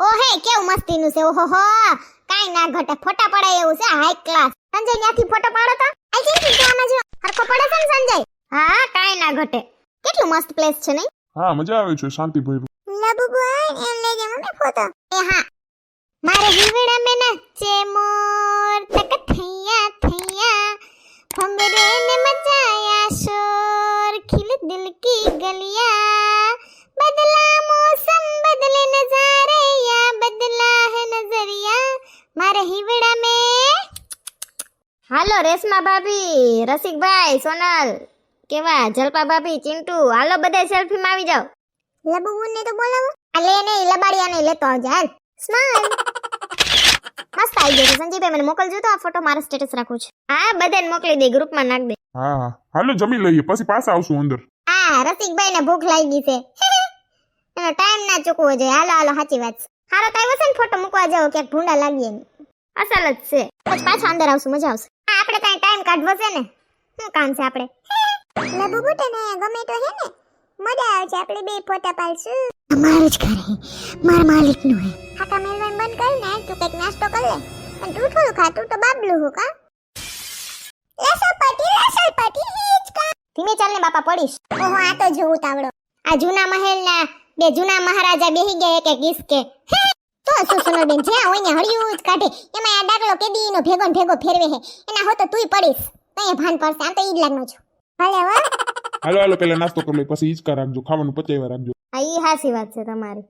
ઓહે કેવું મસ્તીનું છે? ઓહો હો. કાઈ ના ઘટે. ફોટા પડાય એવું છે. હાઈ ક્લાસ સંજય ત્યાંથી ફોટો પાડો તો. આઈ જઈ સીધો આમાં જો. હરખો પડે છે ને સંજય? હા કાઈ ના ઘટે. કેટલું મસ્ત પ્લેસ છે નહીં? હા મજા આવે છે શાંતિ ભર્યું લાબુ ભાઈ એમ લઈ જા મને ફોટો. એ હા. મારે હીવડા મે નચે મોર તક થૈયા થૈયા ભંગરે ને મચાયા શોર ખીલ દિલ કી ગલિયા. બદલ હાલો રેશમા ભાભી રસિકભાઈ સોનલ કેવા જલપા ભાભી ચિંટુ હાલો બધા સેલ્ફી માં આવી જાઓ. લબુબુને તો બોલાવો. અલે એને ને ને લેતો આવજે હાલ. સ્માઈલ. મસ્ત આવી ગયો સંજીભાઈ મને મોકલજો તો આ ફોટો મારા સ્ટેટસ રાખું છું. હા બધાને મોકલી દે ગ્રુપમાં નાખ દે. હા હાલો જમી લઈએ. પછી પાછા આવશું અંદર. હા રસિકભાઈ ને ભૂખ લાગી છે. એનો ટાઈમ ના ચૂકવો જોઈએ. હાલો હાલો સાચી વાત છે. હારો તો આવ્યો છે ને ફોટો મૂકવા જાવ ક્યાંક ભૂંડા લાગીએ ને અસલ જ છે. પછી પાછા અંદર આવશું મજા આવશે. હા આપણે કાંઈ ટાઈમ કાઢવો છે ને? શું કામ છે આપણે? લબુ બુટે ને ગમે તો હે ને મજા આવે છે આપણે બે ફોટા પાડશું. અમારું જ ઘર હે. મારા માલિકનું હે. હાકા મેલવાન બંધ કર ને તું કંઈક નાસ્તો કર લે. પણ તું થોડું ખા તું તો બાબલું હું કા? લસલ પટી લસલ પટી હિચકા. ધીમે ચાલ ને બાપા પડીશ. ઓહો આ તો જોઉં તાવડો. આ જૂના મહેલના બે જૂના મહારાજા બેહી ગયા એક એક હે! તો શું સુનલબેન જ્યાં હોય ત્યાં હળિયું જ કાઢે. એમાં આ ડાકલો કેદીનો ભેગો ને ભેગો ફેરવે હે. એના હો તો તુંય પડીશ. કઈ ભાન પડશે. આમ તો ઈ જ લાગનો છું. ભલે હો. હાલો હાલો પેલા નાસ્તો કરી લઈ પછી હિંચકા રાખજો ખાવાનું પચાવ્યા રાખજો. આ ઈ હાસી વાત છે તમારી.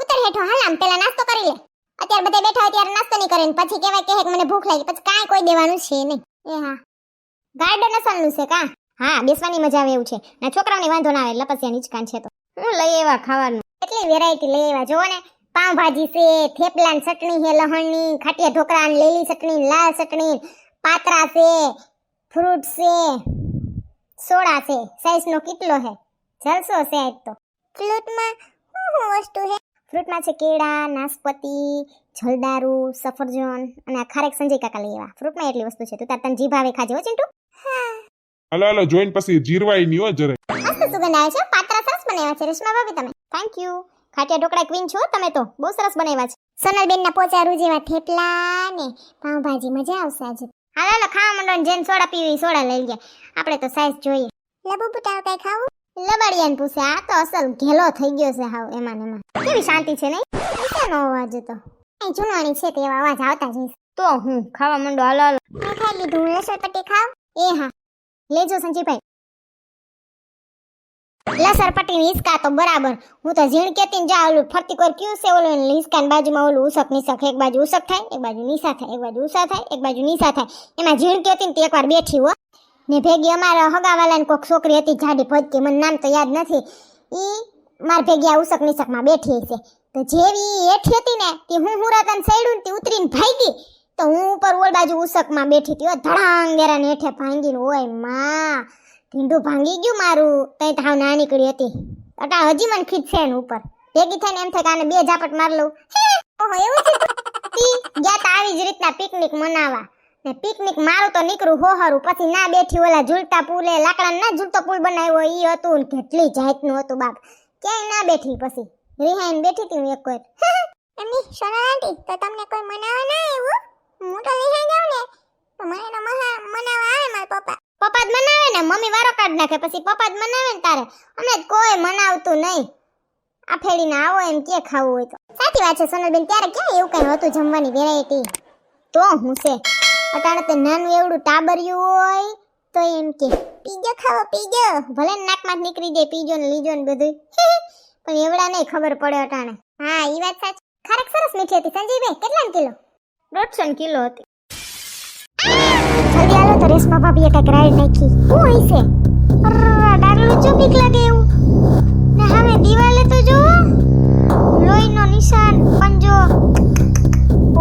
ઉતર હેઠો હાલ આમ પેલા નાસ્તો કરી લે. અત્યારે બધા બેઠા હોય ત્યારે નાસ્તો નહીં કરે ને પછી કહેવાય કે મને ભૂખ લાગી. પછી કાંઈ કોઈ દેવાનું છે નહીં. એ હા. ગાર્ડન અસલનું છે કા? હા બેસવાની મજા આવે એવું છે. ના છોકરાઓને વાંધો ના આવે લપસિયા નીચકાન છે તો. હું લઈ એવા ખાવાનું. કેટલી વેરાયટી લઈ એવા જોવો ને. પાવભાજી છે થેપલા ની ચટણી છે લહણની ખાટિયા ઢોકળા ને લીલી ચટણી લાલ ચટણી પાતરા છે ફ્રૂટ છે સોડા છે સાઈઝ નો કેટલો છે? જલસો છે આજ તો. ફ્રૂટમાં શું શું વસ્તુ છે? ફ્રૂટમાં છે કેળા નાસપતી જલદારુ સફરજન અને આ ખારેક સંજય કાકા લઈ આવ્યા. ફ્રૂટમાં એટલી વસ્તુ છે. તું તાર તને જીભ આવે ખાજે હો ચિંટુ. હા હાલો હાલો જોઈન પછી જીરવાય નહીં હો જરાય. મસ્ત સુગંધ આવે છે પાત્રા સરસ બનાવ્યા છે રેશમા ભાભી તમે. થેન્ક યુ ખાટિયા ઢોકળા ક્વીન છો તમે તો. બહુ સરસ બનાવ્યા છે. સોનલબેન ના પોચારું જેવા થેપલા ને પાવભાજી મજા આવશે આજે. હાલો હાલો ખાવા માંડો ને જેન સોડા પીવી સોડા લઈ ગયા. આપણે તો સાઈઝ જોઈએ. લબુ પુટાવ કઈ ખાવું? લબાડિયાને પૂછે આ તો અસલ ઘેલો થઈ ગયો છે હાવ એમાં એમાં. કેવી શાંતિ છે નહીં? પૈસાનો અવાજ હતો? અહીં જૂનવાણી છે તે એવા અવાજ આવતા જઈશ તો હું ખાવા માંડો હાલો હાલો. મેં ખાઈ લીધું હું લસણ પટ્ટી ખાવ? એ હા. લેજો સંજીભાઈ લસર પટ્ટી હિસકા તો બરાબર. હું તો ઝીણ કેતી જા ઓલું ફરતી કોર ક્યું છે ઓલું હિસકા ની બાજુમાં ઓલું ઉસક નિસક, એક બાજુ ઉસક થાય, એક બાજુ નિશા થાય, એક બાજુ ઉષા થાય, એક બાજુ નિશા થાય. એમાં ઝીણ કેતી તે એકવાર બેઠી હો. ને ભેગી અમારા હગાવાલાની કોઈક છોકરી હતી જાડી ભજકી મને નામ તો યાદ નથી. ઈ માર ભેગી આ ઉસક નિસકમાં બેઠી છે તો જેવી હેઠી હતી ને, તે હું હુરાતન સૈડું તે ઉતરીને ભાગી તો હું ઉપર ઓલ બાજુ ઉસકમાં બેઠી હતી ધડાંગ દેરાને હેઠે ભાંગીને, ઓયમાં. ઢીંડું ભાંગી ગયું મારું, તઈ તાવ ના નીકળી હતી. અટા, હજી મને ખીચ છે ને ઉપર. ભેગી થઈને એમ થાય કે આને બે ઝાપટ માર લઉં. તી ગયા તા આવી જ રીતના પિકનિક મનાવા. ને પિકનિક મારું તો નીકળું હોહરું પછી ના બેઠી ઓલા ઝૂલતા પુલે લાકડા ના ઝૂલતો પુલ બનાવ્યો ઈ હતું ને કેટલી જાતનું હતું બાપ. ક્યાંય ના બેઠી પછી. રિહાઈને બેઠી હતી એક વાર એમની સોના તો તમને કોઈ મનાવા ના આવ્યું? હું તો રિહાઈ જાઉં ને. તો મને તો મહા- મનાવા આવે મારા પપ્પા. પપ્પા જ મનાવે ને? મમ્મી વારો કાઢ નાખે પછી પપ્પા જ મનાવે ને તારે? અમે કોઈ મનાવતું નહીં. આ ફેડીને આવો એમ કે ખાવું હોય તો. સાચી વાત છે સોનલબેન, ત્યારે ક્યાં એવું કઈ હતું જમવાની વેરાયટી તો હું છે. અટાણે તો નાનું એવડું ટાબર્યું હોય તો એમ કે, પીજો ખાવો પીજો. ભલે નાકમાં નીકળી જાય, પીજો ને લીજો ને બધું પણ એવડા નહીં ખબર પડે અટાણે. હા એ વાત સાચી. ખરેખ સરસ મીઠી હતી સંજયભાઈ કેટલા કિલો? દોઢસો કિલો હતી. જલ્દી આલો તો રેશમા ભાભીએ કંઈક રાઈડ નાખી. શું હોય છે? અરર, ડાગલું જો બીક લાગે એવું. ને હવે દિવાલે તો જો લોહીનો નિશાન પંજો.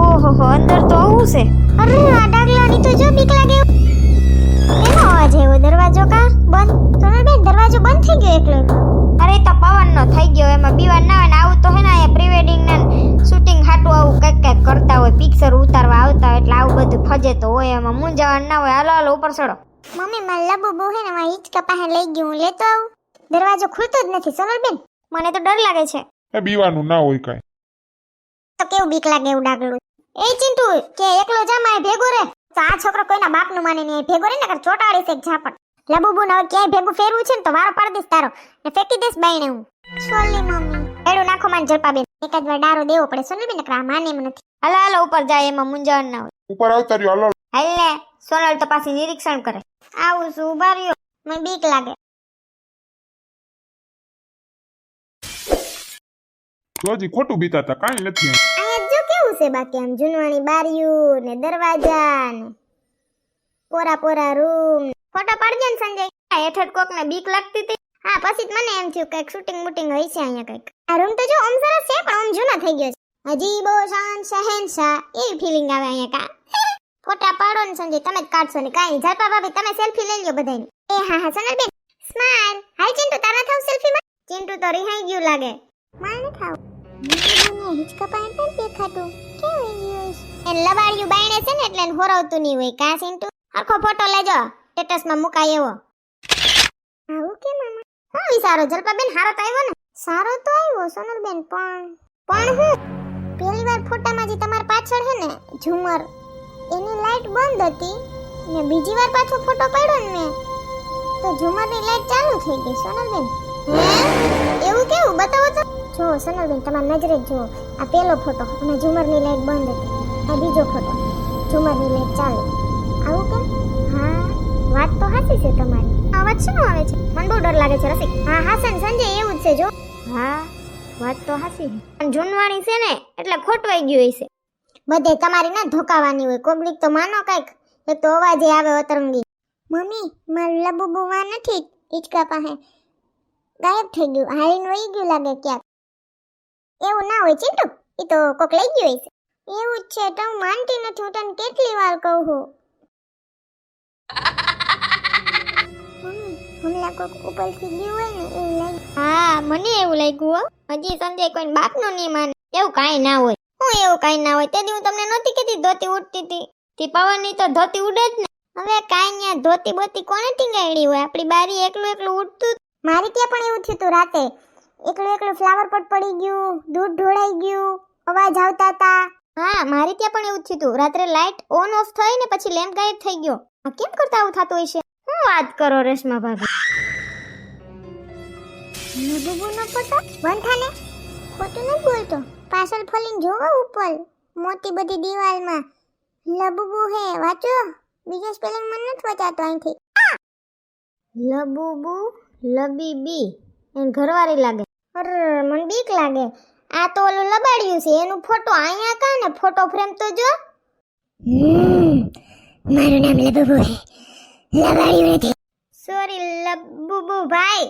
ઓહો હો અંદર તો આવું છે. અરે આ ડાગલાની તો જો બીક લાગે. એનો અવાજ આવ્યો દરવાજો કા? બંધ. સોનલબેન દરવાજો બંધ થઈ ગયો એકલો. અરે તો પવન નો થઈ ગયો. એમાં બીવાર ના આવે ને આવું તો હે ને અહીંયા પ્રી વેડિંગ ને શૂટિંગ હાટું આવું કંઈક કંઈક તો હોય એમાં મૂંઝાવાનું ના હોય. હાલો હાલો ઉપર ચડો. મમ્મી મારા લબુ બહુ હે ને મારા હિંચકા પાસે લઈ ગયું હું લેતો આવું. દરવાજો ખુલતો જ નથી સોનલબેન. મને તો ડર લાગે છે. એ બીવાનું ના હોય કાંઈ. તો કેવું બીક લાગે એવું ડાગલું એ ચિંટુ કે એકલો જામાય ભેગો રે. તો આ છોકરો કોઈના બાપનું માને નહીં ભેગો રે ને ચોટાડી છે ઝાપટ. લબુબુ ને હવે ક્યાંય ભેગું ફેરવું છે ને તો વારો પાડી દઈશ તારો. ને ફેંકી દઈશ બાઈને હું. સોલી મમ્મી. એડું નાખો માન જલપાબેન. જ વાર ડારો દેવો પડે સોનલ બેન આ માને એમ નથી. હાલો હાલો ઉપર જાય એમાં મૂંઝવણ ના હોય. ઉપર આવતા રહ્યો હાલો હાલ ને સોનલ તપાસી નિરીક્ષણ કરે. આવું છું ઊભા રહ્યો? મને બીક લાગે. જોજી ખોટું બીતા હતા કાંઈ નથી અહીંયા જો કેવું છે બાકી આમ જૂનવાણી બારીયું ને દરવાજા ને પોરા પોરા રૂમ. ફોટો પાડજે ને સંજય. હેઠળ કોક ને બીક લાગતી હતી. હા પછી મને એમ થયું કંઈક શૂટિંગ બુટિંગ હોય છે અહીંયા કંઈક. આ રૂમ તો જો ઓમ સરસ છે પણ ઓમ જૂના થઈ ગયો છે. અજીબો શાન શહેનશાહ એવી ફિલિંગ આવે અહીંયા કા? ફોટા પાડો ને સંજય, તમે જ કાઢશો ને કાંઈ ઝાપા ભાભી, તમે સેલ્ફી લઈ લ્યો બધાની એ હા હા, સોનલબેન સ્માઈલ હાય, ચિંટુ, તારા થાવ સેલ્ફી માં? ચિંટુ તો રિહાઈ ગયું લાગે. માર થાવ મને હિચકા પાણી પણ દેખાતું. કેવું ગયું એને લબાડ્યું બાયણે છે ને એટલે હોરવતું નહીં હોય. કા, ચિંટુ? આખો ફોટો લેજો. સ્ટેટસમાં મુકાય એવો. આવું કે, મામા? હું વિચારો, જલપાબેન હારો તો આવ્યો ને? સારો તો આવ્યો, સોનલબેન, પણ પણ હું પાછળ હે ને ઝુમર. એની લાઈટ બંધ હતી ને બીજી વાર પાછો ફોટો પાડ્યો ને મેં. તો ઝુમરની લાઈટ ચાલુ થઈ ગઈ, સોનલબેન. હે? એવું કેવું? બતાવો તો. જો, સોનલબેન, તમારી નજરે જુઓ. આ પહેલો ફોટો અને ઝુમરની લાઇટ બંધ હતી. આ બીજો ફોટો. ઝુમરની લાઈટ ચાલુ. આવું કેમ? હા, વાત તો હાચી છે તમારી. અવાજ શું આવે છે? મને બહુ ડર લાગે છે, રસિક. હા હાસન સંજય એવું જ છે, જો. હા, વાત તો હાસી પણ જૂનવાણી છે ને, એટલે ખોટવાઈ ગયું હશે. બધે તમારી ના ધોકાવાની હોય. કોબલીક તો માનો કંઈક. એક તો અવાજે આવે અતરંગી. મમ્મી, મારું લબુબુ માં નથી. હિચકા પાસે ગાયબ થઈ ગયું. હારીને વહી ગયું લાગે ક્યાંક. એવું ના હોય ચિંટુ. એ તો કોક લઈ ગયું હશે. એવું જ છે. તો હું માનતી નથી. હું તને કેટલી વાર કહું છું હમણાં કોક ઉપરથી ગયું હોય ને, એવું લાગ્યું. હા, મને એવું લાગ્યું હજી સંજય કોઈ બાપનું નહીં માને એવું કાંઈ ના હોય. હું એવું કાંઈ ના હોય. તે દી હું તમને નહોતી કીધી ધોતી ઉડતી હતી તે પવનની તો ધોતી ઉડે જ ને. હવે કાંઈ ન્યા ધોતી બોતી કોને ટીંગાડી હોય? આપણી બારી એકલું એકલું ઉડતું મારી ત્યાં પણ એવું થયું હતું રાતે. એકલું એકલું ફ્લાવર પોટ પડી ગયું, દૂધ ઢોળાઈ ગયું, અવાજ આવતા હતા હા, મારી ત્યાં પણ એવું થયું હતું. રાત્રે લાઇટ ઓન ઓફ થઈ ને પછી લેમ્પ ગાયબ થઈ ગયો. આ કેમ કરતા આવું થતું હશે શું વાત કરો રેશમા ભાભી? નબુબુ નો ફોટો? વંથાને? ખોટું નથી બોલતો. પાછળ ફોલીને જોવો ઉપર. મોટી બધી દિવાલમાં. લબુબુ હે વાંચો. બીજો સ્પેલિંગ મને નથી વાંચાતો અહીંથી. લબુબુ લબીબી. એને ઘરવાળી લાગે. અર મને બીક લાગે. આ તો ઓલું લબાડ્યું છે. એનું ફોટો અહીંયા કા ને? ફોટો ફ્રેમ તો જો. મારું નામ લબુબુ હે. લબાડ્યું નથી. સોરી લબુબુ ભાઈ.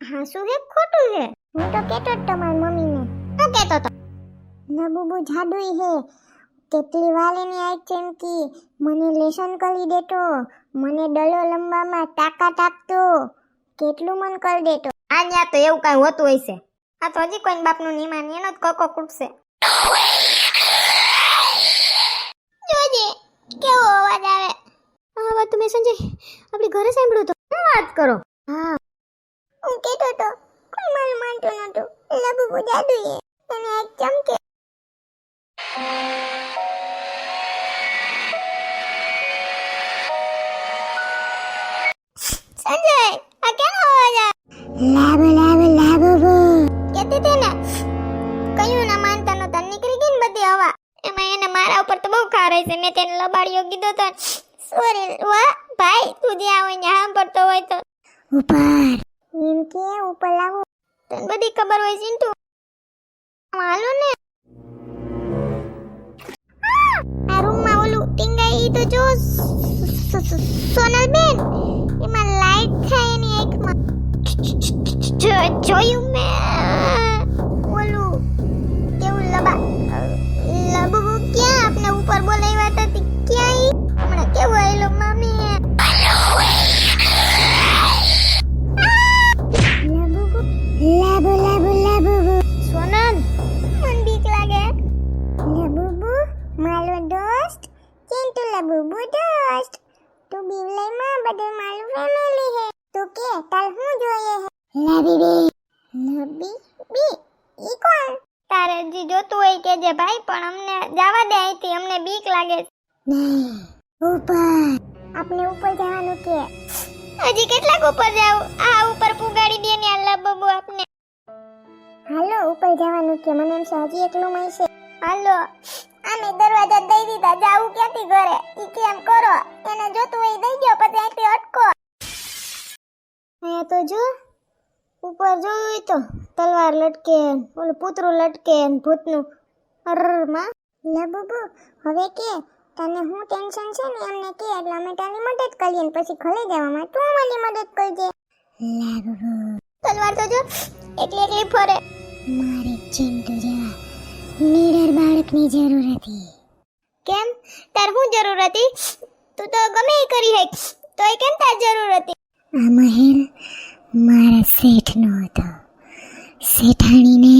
હા શું હે? ખોટું હે? હું તો કેતો તમારી મમ્મીને. શું કહેતો તો. નબુબુ જાદુઈ હે. કેટલી વાલીની આઈ ચમકી મને લેસન કરી દેતો મને ડલો લંબામાં તાકાત આપતો. કેટલું મન કરી દેતો આ ન્યા તો એવું કાંઈ હોતું હશે આ તો હજી કોઈ બાપનું નિમાન એનો જ કોકો કૂટશે. જોજે કેવો અવાજ આવે. આ વાત તમે સંજય આપણી ઘરે સાંભળ્યું તો. શું વાત કરો? હા. હું કહેતો તો કોઈ મારું માનતું નહોતું. લબુ જાદુઈ એને એક ચમકે સંજય આ કેનો અવાજ આવે લાબુ લાબુ લાબુ કહેતી હતી ને કયું ના માનતા નહોતા નીકળી ગઈ ને બધી હવા એમાં એને મારા ઉપર તો બહુ ખાર છે મેં તેને લબાડ્યો કીધો તો સોરી વાહ ભાઈ તું જ્યાં હોય ત્યાં સાંભળતો હોય તો ઉપર એમ કે ઉપર લાવો તને બધી ખબર હોય ચિંટુ હાલો ને આ રૂમમાં ઓલું ટીંગાઈ તો જો સોનલ બેન એમાં લાઈટ થાય એની આંખમાં. જોયું મેં. હોય ભાઈ પણ અમને જવા દે અહીંથી અમને બીક લાગે. નહીં ઉપર. આપણે ઉપર જવાનું કે? હજી કેટલાક ઉપર જાવ આ ઉપર પુગાડી દે ને અલ્લા બબુ આપને. હાલો ઉપર જવાનું કે? મને એમ છે હજી એકલું છે. હાલો. આમે દરવાજા દઈ દીધા. જાવું ક્યાંથી ઘરે? ઈ કેમ કરો? એને જોતું હોય દઈ ગયો પછી અહીંથી અટકો. અહીંયા તો જો ઉપર જોયું તો તલવાર લટકે ઓલું પૂતરું લટકે ભૂતનું. અરમાં લે બબુ, હવે કે, તને હું ટેન્શન છે ને એમને કે, એટલે અમે તારી મદદ કરીએ ને પછી ઘરે જવામાં તું અમારી મદદ કરજે. લે બબુ તલવાર તો જો, એકલી એકલી ફરે. મારે ચિંટુ જેવા નીડર બાળકની જરૂર હતી. કેમ? તાર હું જરૂર હતી? તું તો ગમે એ કરી હે. તો એ કેમ તાર જરૂર હતી આ મહેલ મારા શેઠનો હતો શેઠાણીને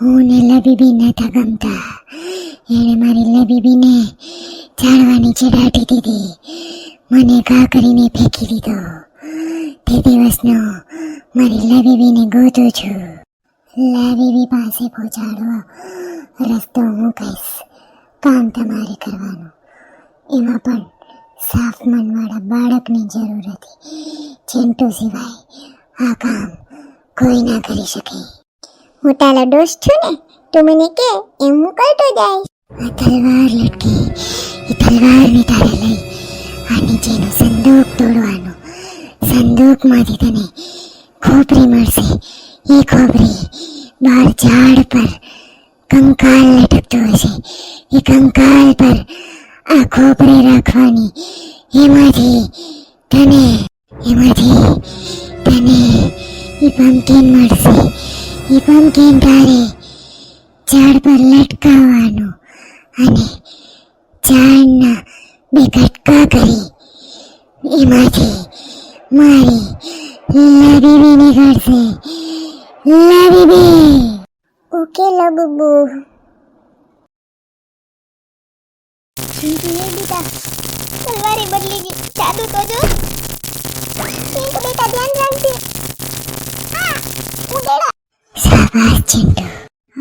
હું ને લબીબી નતા ગમતા એણે મારી લેબીબીને જાણવાની ચીડાટી દીધી. મને ઘા કરીને ફેંકી દીધો. તે દિવસનો મારી લેબીબીને ગોતું છું. લેબીબી પાસે પહોંચાડવો રસ્તો હું કહીશ કામ તમારે કરવાનું. એમાં પણ સાફ મનવાળા બાળકની જરૂર હતી. ચિંટુ સિવાય આ કામ કોઈ ના કરી શકે. હું તારો દોસ્ત છું ને? તું મને કે એમ હું કરતો જઈશ આ તલવાર લટકી એ તલવારને તારે લઈ આ નીચેનો સંદૂક તોડવાનો સંદૂકમાંથી તને ખોપરી મળશે એ ખોપરી બાર ઝાડ પર કંકાલ લટકતો હશે એ કંકાલ પર આ ખોપરી રાખવાની એમાંથી તને એમાંથી તને એ પમ્પકિન મળશે એ પમ્પકિન તારે ઝાડ પર લટકાવવાનો અને ઝાડના બે કટકા કરી એમાંથી મારી લબીબી નીકળશે લબીબી ઓકે લબુબુ ચિંટુ બેટા તલવારી બદલી ગઈ જાદુ તો જો બેટા ધ્યાન રાખજે આ ઉડેડા શાબાશ ચિંટુ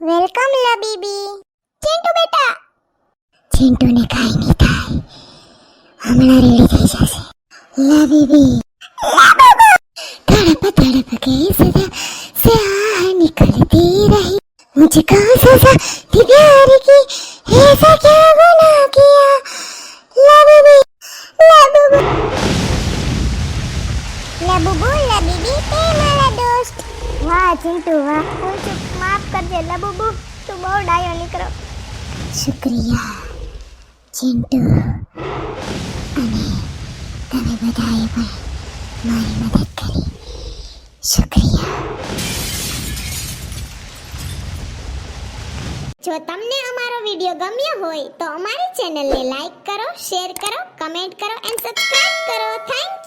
વેલકમ લબીબી ચિંટુ બેટા ચિંટુને કાઈ નહીં થાય હમણાં રેડી થઈ જશે લબીબી तड़प तड़प के सदा से आह निकलती रही मुझको सजा थी प्यार की ऐसा क्या गुनाह ચિંટુ વાહ હું ચૂક માફ કરજે લબુબુ તું બહુ ડાયો નીકળો શુક્રિયા ચિંટુ. અને તમે બધાએ પણ મારી મદદ કરી. શુક્રિયા. જો તમને અમારો વીડિયો ગમ્યો હોય તો અમારી ચેનલને લાઈક કરો શેર કરો કમેન્ટ કરો એન્ડ સબસ્ક્રાઇબ કરો. થેન્ક